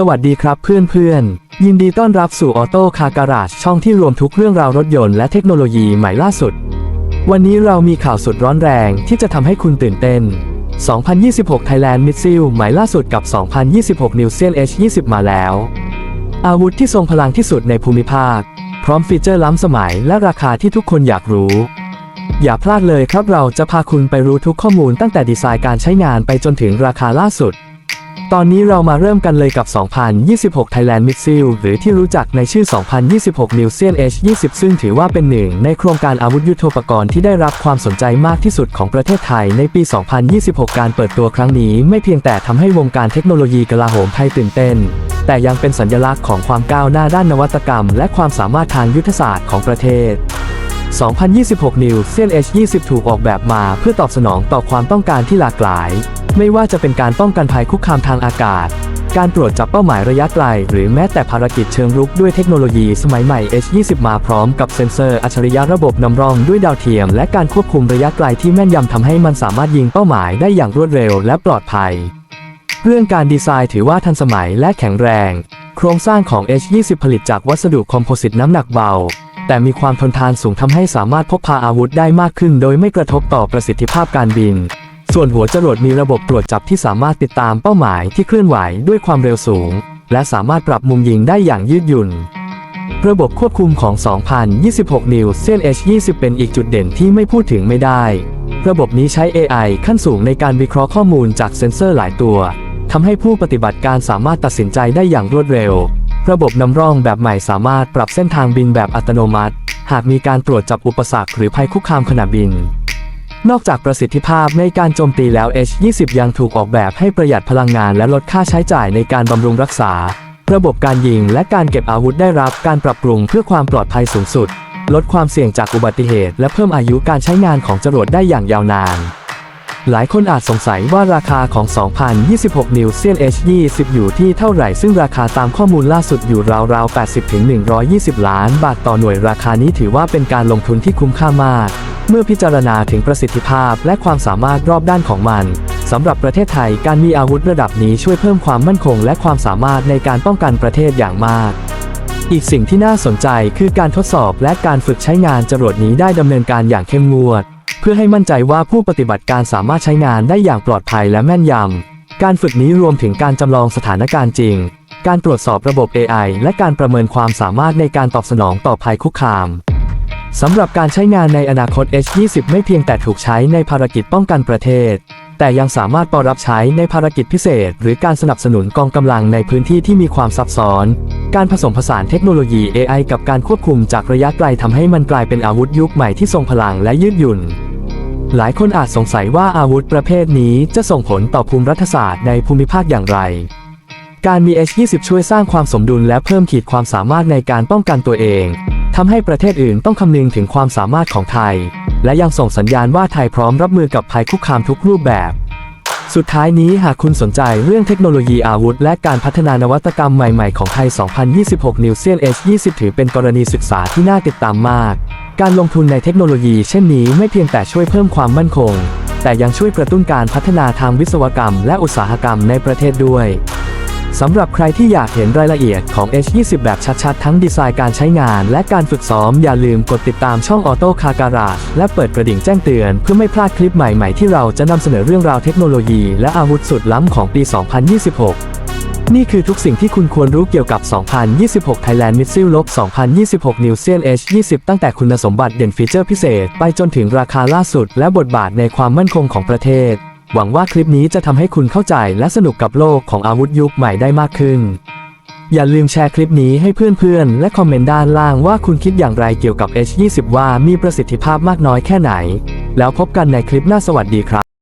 สวัสดีครับเพื่อนๆ ยินดีต้อนรับสู่ออโต้คาการาชช่องที่รวมทุกเรื่องราวรถยนต์และเทคโนโลยีใหม่ล่าสุด วันนี้เรามีข่าวสุดร้อนแรงที่จะทำให้คุณตื่นเต้น 2026 Thailand m i s s i l ใหม่ล่าสุดกับ 2026 New Seal H20 มาแล้ว อาวุธที่ทรงพลังที่สุดในภูมิภาค พร้อมฟีเจอร์ล้ำสมัยและราคาที่ทุกคนอยากรู้ อย่าพลาดเลยครับเราจะพาคุณไปรู้ทุกข้อมูลตั้งแต่ดีไซน์การใช้งานไปจนถึงราคาล่าสุด ตอนนี้เรามาเริ่มกันเลยกับ 2026 Thailand m i s s i l หรือที่รู้จักในชื่อ 2026 New Seal H20 ซึ่งถือว่าเป็นหนึ่งในโครงการอาวุธยุทโธปกรณ์ที่ได้รับความสนใจมากที่สุดของประเทศไทยในปี 2026 การเปิดตัวครั้งนี้ไม่เพียงแต่ทำให้วงการเทคโนโลยีกลาโหมไทยตื่นเต้น แต่ยังเป็นสัญลักษณ์ของความก้าวหน้าด้านนวัตกรรม และความสามารถทางยุทธศาสตร์ของประเทศ2026 New Seal H20 ถูกออกแบบมาเพื่อตอบสนองต่อความต้องการที่หลากหลาย ไม่ว่าจะเป็นการป้องกันภัยคุกคามทางอากาศ การตรวจจับเป้าหมายระยะไกล หรือแม้แต่ภารกิจเชิงรุกด้วยเทคโนโลยีสมัยใหม่ H20 มาพร้อมกับเซ็นเซอร์อัจฉริยะระบบนำร่องด้วยดาวเทียม และการควบคุมระยะไกลที่แม่นยำทำให้มันสามารถยิงเป้าหมายได้อย่างรวดเร็วและปลอดภัย เรื่องการดีไซน์ถือว่าทันสมัยและแข็งแรง โครงสร้างของ H20 ผลิตจากวัสดุคอมโพสิตน้ำหนักเบาแต่มีความทนทานสูงทำให้สามารถพกพาอาวุธได้มากขึ้น โดยไม่กระทบต่อประสิทธิภาพการบิน ส่วนหัวจรวดมีระบบตรวจจับที่สามารถติดตามเป้าหมายที่เคลื่อนไหวด้วยความเร็วสูง และสามารถปรับมุมยิงได้อย่างยืดหยุ่น ระบบควบคุมของ 2026 New Seal H20 เป็นอีกจุดเด่นที่ไม่พูดถึงไม่ได้ ระบบนี้ใช้ AI ขั้นสูงในการวิเคราะห์ข้อมูลจากเซ็นเซอร์หลายตัวทำให้ผู้ปฏิบัติการสามารถตัดสินใจได้อย่างรวดเร็ว ระบบนำร่องแบบใหม่สามารถปรับเส้นทางบินแบบอัตโนมัติ หากมีการตรวจจับอุปสรรคหรือภัยคุกคามขณะบิน นอกจากประสิทธิภาพในการโจมตีแล้ว H20 ยังถูกออกแบบให้ประหยัดพลังงานและลดค่าใช้จ่ายในการบำรุงรักษา ระบบการยิงและการเก็บอาวุธได้รับการปรับปรุงเพื่อความปลอดภัยสูงสุด ลดความเสี่ยงจากอุบัติเหตุ และเพิ่มอายุการใช้งานของจรวดได้อย่างยาวนาน หลายคนอาจสงสัยว่าราคาของ 2026 New Seal H20 อยู่ที่เท่าไหร่ ซึ่งราคาตามข้อมูลล่าสุดอยู่ราวๆ 80-120 ล้านบาทต่อหน่วยราคานี้ถือว่าเป็นการลงทุนที่คุ้มค่ามาก เมื่อพิจารณาถึงประสิทธิภาพและความสามารถรอบด้านของมันสำหรับประเทศไทยการมีอาวุธระดับนี้ช่วยเพิ่มความมั่นคง และความสามารถในการป้องกันประเทศอย่างมากอีกสิ่งที่น่าสนใจคือการทดสอบและการฝึกใช้งานจรวดนี้ได้ดำเนินการอย่างเข้มงวด พื่อให้มั่นใจว่าผู้ปฏิบัติการสามารถใช้งานได้อย่างปลอดภัยและแม่นยำ การฝึกนี้รวมถึงการจำลองสถานการณ์จริง การตรวจสอบระบบ AI และการประเมินความสามารถในการตอบสนองต่อภัยคุกคามสำหรับการใช้งานในอนาคต H20 ไม่เพียงแต่ถูกใช้ในภารกิจป้องกันประเทศ แต่ยังสามารถปรับใช้ในภารกิจพิเศษ หรือการสนับสนุนกองกำลังในพื้นที่ที่มีความซับซ้อน การผสมผสานเทคโนโลยี AI กับการควบคุมจากระยะไกลทำให้มันกลายเป็นอาวุธยุคใหม่ที่ทรงพลังและยืดหยุ่น หลายคนอาจสงสัยว่าอาวุธประเภทนี้จะส่งผลต่อภูมิรัฐศาสตร์ในภูมิภาคอย่างไร การมี H20 ช่วยสร้างความสมดุลและเพิ่มขีดความสามารถในการป้องกันตัวเองทำให้ประเทศอื่นต้องคำนึงถึงความสามารถของไทย และยังส่งสัญญาณว่าไทยพร้อมรับมือกับภัยคุกคามทุกรูปแบบ สุดท้ายนี้หากคุณสนใจเรื่องเทคโนโลยีอาวุธ และการพัฒนานวัตกรรมใหม่ๆ ของไทย 2026 New Seal H20 ถือเป็นกรณีศึกษาที่น่าติดตามมาก การลงทุนในเทคโนโลยีเช่นนี้ไม่เพียงแต่ช่วยเพิ่มความมั่นคง แต่ยังช่วยกระตุ้นการพัฒนาทางวิศวกรรม และอุตสาหกรรมในประเทศด้วย สำหรับใครที่อยากเห็นรายละเอียดของ H20 แบบชัดๆ ทั้งดีไซน์การใช้งานและการฝึกซ้อม อย่าลืมกดติดตามช่อง Auto Car Garage และเปิดกระดิ่งแจ้งเตือน เพื่อไม่พลาดคลิปใหม่ๆ ที่เราจะนำเสนอเรื่องราวเทคโนโลยี และอาวุธสุดล้ำของปี 2026 นี่คือทุกสิ่งที่คุณควรรู้เกี่ยวกับ 2026 Thailand Missile ลบ2026 New Seal H20 ตั้งแต่คุณสมบัติเด่นฟีเจอร์พิเศษ ไปจนถึงราคาล่าสุด และบทบาทในความมั่นคงของประเทศ หวังว่าคลิปนี้จะทำให้คุณเข้าใจและสนุกกับโลกของอาวุธยุคใหม่ได้มากขึ้น อย่าลืมแชร์คลิปนี้ให้เพื่อนๆ และคอมเมนต์ด้านล่างว่าคุณคิดอย่างไรเกี่ยวกับ H20 ว่ามีประสิทธิภาพมากน้อยแค่ไหน แล้วพบกันในคลิปหน้าสวัสดีครับ